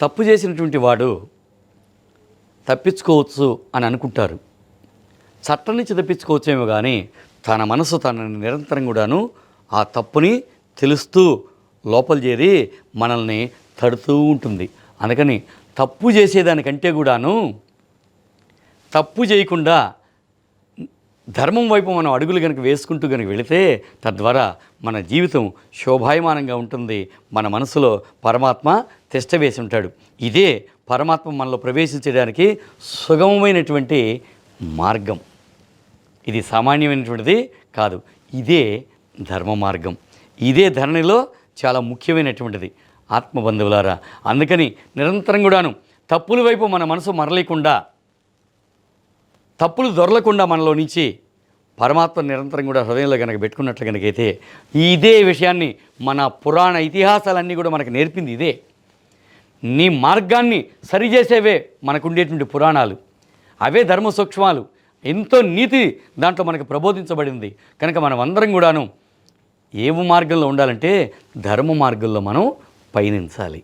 తప్పు చేసినటువంటి వాడు తప్పించుకోవచ్చు అని అనుకుంటారు. చట్టం నుంచి తప్పించుకోవచ్చేమో కానీ తన మనసు తనని నిరంతరం కూడాను ఆ తప్పుని తెలుస్తూ లోపల చేరి మనల్ని తడుతూ ఉంటుంది. అందుకని తప్పు చేసేదానికంటే కూడాను తప్పు చేయకుండా ధర్మం వైపు మనం అడుగులు కనుక వేసుకుంటూ కనుక వెళితే తద్వారా మన జీవితం శోభాయమానంగా ఉంటుంది. మన మనసులో పరమాత్మ తిష్ట వేసి ఉంటాడు. ఇదే పరమాత్మ మనలో ప్రవేశించడానికి సుగమమైనటువంటి మార్గం. ఇది సామాన్యమైనటువంటిది కాదు. ఇదే ధర్మ మార్గం. ఇదే ధరణిలో చాలా ముఖ్యమైనటువంటిది. ఆత్మబంధువులారా అందుకని నిరంతరం కూడాను తప్పుల వైపు మన మనసు మరలేకుండా తప్పులు దొరలకుండా మనలో నుంచి పరమాత్మ నిరంతరం కూడా హృదయంలో కనుక పెట్టుకున్నట్లు కనుకైతే ఇదే విషయాన్ని మన పురాణ ఇతిహాసాలన్నీ కూడా మనకు నేర్పింది ఇదే. నీ మార్గాన్ని సరిచేసేవే మనకుండేటువంటి పురాణాలు. అవే ధర్మ సూక్ష్మాలు. ఎంతో నీతి దాంట్లో మనకు ప్రబోధించబడింది. కనుక మనం అందరం కూడాను ఏ మార్గంలో ఉండాలంటే ధర్మ మార్గంలో మనం పయనించాలి.